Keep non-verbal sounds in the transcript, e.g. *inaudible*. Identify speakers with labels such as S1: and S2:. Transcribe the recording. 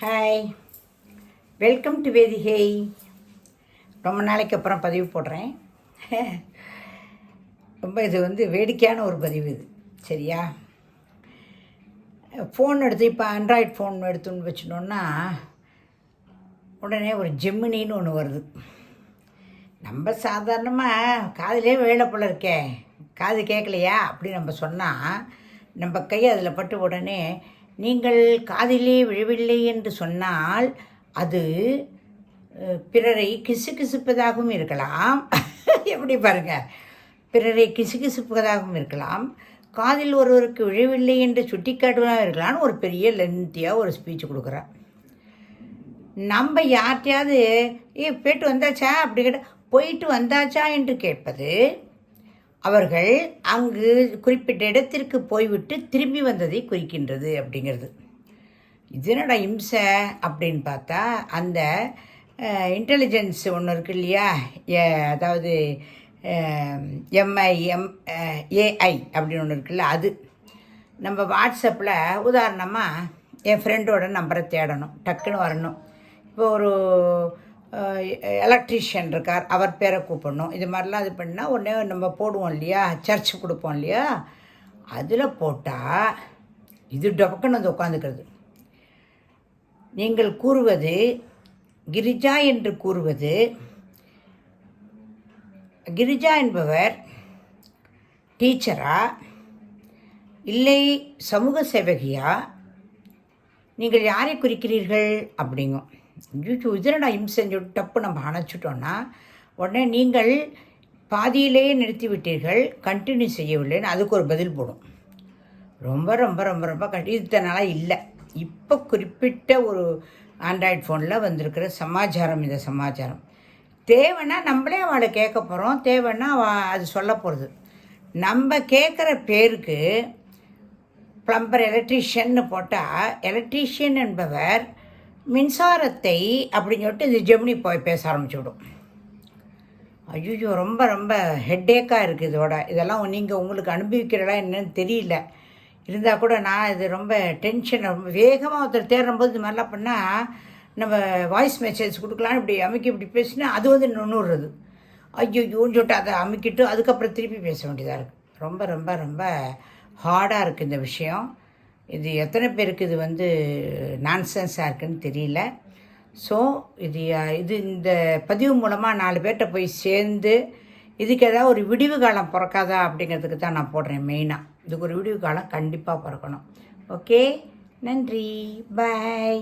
S1: Hi welcome to வேதிகை ரொம்ப நாளைக்கு அப்புறம் பதிவு போடுறேன். ரொம்ப இது வந்து வேடிக்கையான ஒரு பதிவு இது. சரியா? ஃபோன் எடுத்து இப்போ ஆண்ட்ராய்ட் ஃபோன் எடுத்துன்னு வச்சினோன்னா உடனே ஒரு ஜெமினின்னு ஒன்று வருது. நம்ம சாதாரணமாக காதிலே வேலை போல இருக்கே. காது கேட்கலையா அப்படி நம்ம சொன்னால் நம்ம கை அதில் பட்டு உடனே நீங்கள் காதிலே விழவில்லை என்று சொன்னால் அது பிறரை கிசு கிசுப்பதாகவும் இருக்கலாம். *laughs* எப்படி பாருங்க. பிறரை கிசுகிசுப்பதாகவும் இருக்கலாம். காதில் ஒருவருக்கு விழவில்லை என்று சுட்டிக்காட்டுவதாக இருக்கலாம்னு ஒரு பெரிய லென்த்தியாக ஒரு ஸ்பீச் கொடுக்குறேன் நம்ம யார்கிட்டயாவது ஏ போயிட்டு வந்தாச்சா? அப்படி கேட்டால் போயிட்டு வந்தாச்சா? என்று கேட்பது அவர்கள் அங்கு குறிப்பிட்ட இடத்திற்கு போய்விட்டு திரும்பி வந்ததை குறிக்கின்றது அப்படிங்கிறது. இது என்னடா இம்சை அப்படின்னு பார்த்தா அந்த இன்டெலிஜென்ஸ் ஒன்று இருக்கு இல்லையா? அதாவது எம்ஐ எம் ஏஐ அப்படின்னு ஒன்று இருக்குல்ல அது. நம்ம வாட்ஸ்அப்பில் உதாரணமாக என் ஃப்ரெண்டோட நம்பரை தேடணும் டக்குன்னு வரணும். இப்போ ஒரு எலக்ட்ரீஷியன் இருக்கார். அவர் பேரை கூப்பிடணும். இது மாதிரிலாம் இது பண்ணால் உடனே நம்ம போடுவோம் இல்லையா? சர்ச் கொடுப்போம் இல்லையா? அதில் போட்டால் இது டபக்குன்னு வந்து உட்காந்துக்கிறது. நீங்கள் கூறுவது கிரிஜா என்று கூறுவது கிரிஜா என்பவர் டீச்சரா? இல்லை சமூக சேவகியா? நீங்கள் யாரை குறிக்கிறீர்கள்? அப்படிங்கும். ஐயோ இதனடா இம்சைன்னு சொல்லிட்டு டப்பு நம்ம அணைச்சிட்டோன்னா உடனே நீங்கள் பாதியிலேயே நிறுத்தி விட்டீர்கள் கண்டினியூ செய்யவில்லைன்னு அதுக்கு ஒரு பதில் போடும். ரொம்ப ரொம்ப ரொம்ப ரொம்ப கண்டி இல்லை. இப்போ குறிப்பிட்ட ஒரு ஆண்ட்ராய்ட் ஃபோனில் வந்திருக்கிற சமாச்சாரம் இந்த சமாச்சாரம். தேவைன்னா நம்மளே அவளை கேட்க போகிறோம் தேவைன்னா அது சொல்ல போகிறது நம்ம கேட்குற பேருக்கு ப்ளம்பர் எலக்ட்ரீஷியன்னு போட்டால் எலக்ட்ரீஷியன் என்பவர் மின்சாரத்தை அப்படின்னு சொல்லிட்டு இந்த ஜெமினி போய் பேச ஆரம்பிச்சு விடும் ஐயோ ரொம்ப ரொம்ப ஹெட்டேக்காக இருக்குது இதோட. இதெல்லாம் நீங்கள் உங்களுக்கு அனுபவிக்கிறதா என்னன்னு தெரியல. இருந்தால் கூட நான் இது ரொம்ப டென்ஷன் ரொம்ப வேகமாக ஒருத்தர் தேடும்போது இது மாதிரிலாம் பண்ணால் நம்ம வாய்ஸ் மெசேஜ் கொடுக்கலாம் இப்படி அமைக்கி இப்படி பேசினா அது வந்து நுண்ணுறது ஐயோன்னு சொல்லிட்டு அதை அமைக்கிட்டு அதுக்கப்புறம் திருப்பி பேச வேண்டியதாக இருக்குது ரொம்ப ரொம்ப ரொம்ப ஹார்டாக இருக்குது இந்த விஷயம். இது எத்தனை பேருக்கு இது வந்து நான்சென்ஸாக இருக்குன்னு தெரியல. ஸோ இது இது இந்த பதிவு மூலமாக நாலு பேர்கிட்ட போய் சேர்ந்து இதுக்கு ஏதாவது ஒரு விடிவு காலம் பிறக்காதா அப்படிங்கிறதுக்கு தான் நான் போடுறேன் மெயினாக இதுக்கு ஒரு விடிவு காலம் கண்டிப்பாக பிறக்கணும். ஓகே நன்றி. பாய்